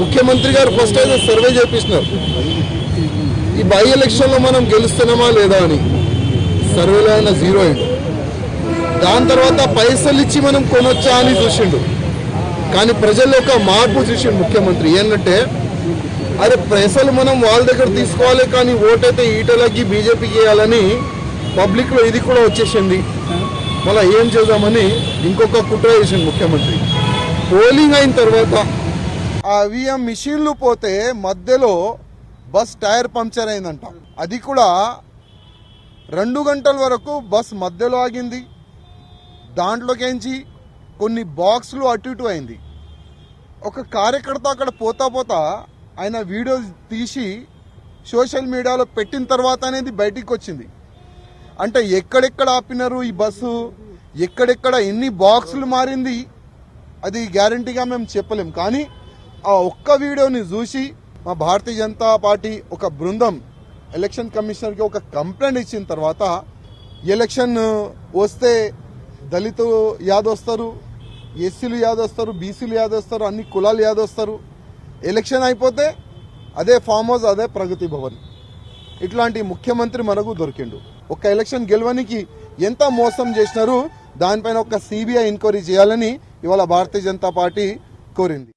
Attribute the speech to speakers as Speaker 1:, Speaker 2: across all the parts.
Speaker 1: ముఖ్యమంత్రి గారు ఫస్ట్ అయితే సర్వే చేపిస్తున్నారు. ఈ బై ఎలక్షన్లో మనం గెలుస్తున్నామా లేదా అని. సర్వేలో ఆయన జీరో అయింది దాని తర్వాత పైసలు ఇచ్చి మనం కొనొచ్చా అని చూసిండు. కానీ ప్రజల్లో ఒక మార్పు చూసిండు ముఖ్యమంత్రి. ఏంటంటే అరే పైసలు మనం వాళ్ళ దగ్గర తీసుకోవాలి కానీ ఓటైతే ఈటలకి బీజేపీకి వేయాలని పబ్లిక్లో ఇది కూడా వచ్చేసింది. మళ్ళీ ఏం చేద్దామని ఇంకొక కుట్ర చేసింది ముఖ్యమంత్రి. పోలింగ్ అయిన తర్వాత అవి ఆ మిషన్లు పోతే మధ్యలో బస్ టైర్ పంక్చర్ అయిందంట. అది కూడా రెండు గంటల వరకు బస్ మధ్యలో ఆగింది. దాంట్లోకించి కొన్ని బాక్సులు అటు ఇటు అయింది. ఒక కార్యకర్త అక్కడ పోతా పోతా ఆయన వీడియో తీసి సోషల్ మీడియాలో పెట్టిన తర్వాత అనేది బయటికి వచ్చింది. అంటే ఎక్కడెక్కడ ఆపినారు ఈ బస్సు? ఎక్కడెక్కడ ఎన్ని బాక్సులు మారింది? అది గ్యారంటీగా మేము చెప్పలేం. కానీ ఆ ఒక్క వీడియోని చూసి మా భారతీయ జనతా పార్టీ ఒక బృందం ఎలక్షన్ కమిషనర్కి ఒక కంప్లైంట్ ఇచ్చిన తర్వాత ఎలక్షన్ వస్తే దళితులు యాదొస్తారు ఎస్సీలు యాదొస్తారు బీసీలు యాదొస్తారు అన్ని కులాలు యాదొస్తారు. ఎలక్షన్ అయిపోతే అదే ఫామ్ హౌస్ అదే ప్రగతి భవన్. ఇట్లాంటి ముఖ్యమంత్రి మనకు దొరికిండు. ఒక ఎలక్షన్ గెలవనికి ఎంత మోసం చేసినారు దానిపైన ఒక సిబిఐ ఎంక్వైరీ చేయాలని ఇవాళ భారతీయ జనతా పార్టీ కోరింది.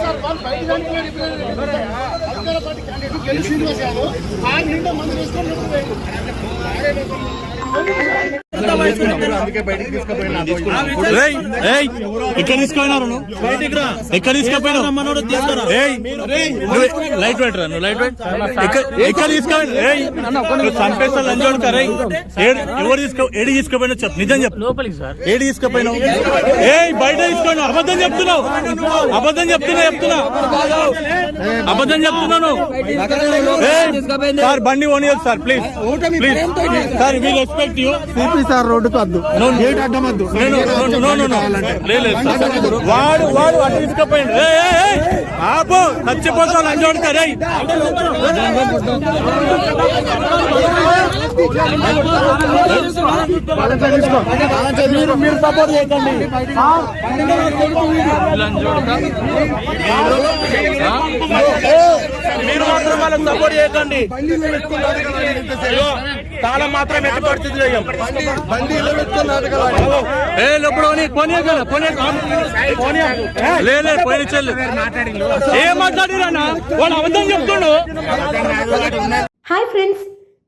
Speaker 2: ఏయ్, ఏయ్, ఎక్కడ ఎక్కడ తీసుకుపోయినావు ఏయ్, నువ్వు లైట్ వెయిట్ రా నువ్వు లైట్ వెయిట్ ఎక్కడ ఎక్కడ తీసుకుపోయినా చంపేస్తా లంచోడు కదా ఎవరు తీసుకో ఏడు తీసుకుపోయినా చెప్పు నిజం చెప్పు
Speaker 3: లోపలికి సార్
Speaker 2: ఏడు తీసుకుపోయినావు ఏయ్ బయట తీసుకుపోయినావు అబద్ధం చెప్తున్నావు అబద్ధం చెప్తున్నా చెప్తున్నా అబద్ధం చెప్తున్నాను సార్ బండి ఓనియదు sir please please sir we'll respect you
Speaker 4: CP sir road kaddu gate
Speaker 2: లేదు సార్. వాడు వాడు అటు తీసుకుపోయిండు. ఏయ్, ఏయ్,
Speaker 4: మీరు మీరు సపోర్ట్ చేయకండి
Speaker 2: మీరు మాత్రం వాళ్ళకి సపోర్ట్ చేయకండి తాళం మాత్రం ఎట్టి పరిస్థితి చేయం ఏ లోపల పోనీ కదా మాట్లాడిరన్నా అబద్ధం చెప్తుండు
Speaker 5: హాయ్ ఫ్రెండ్స్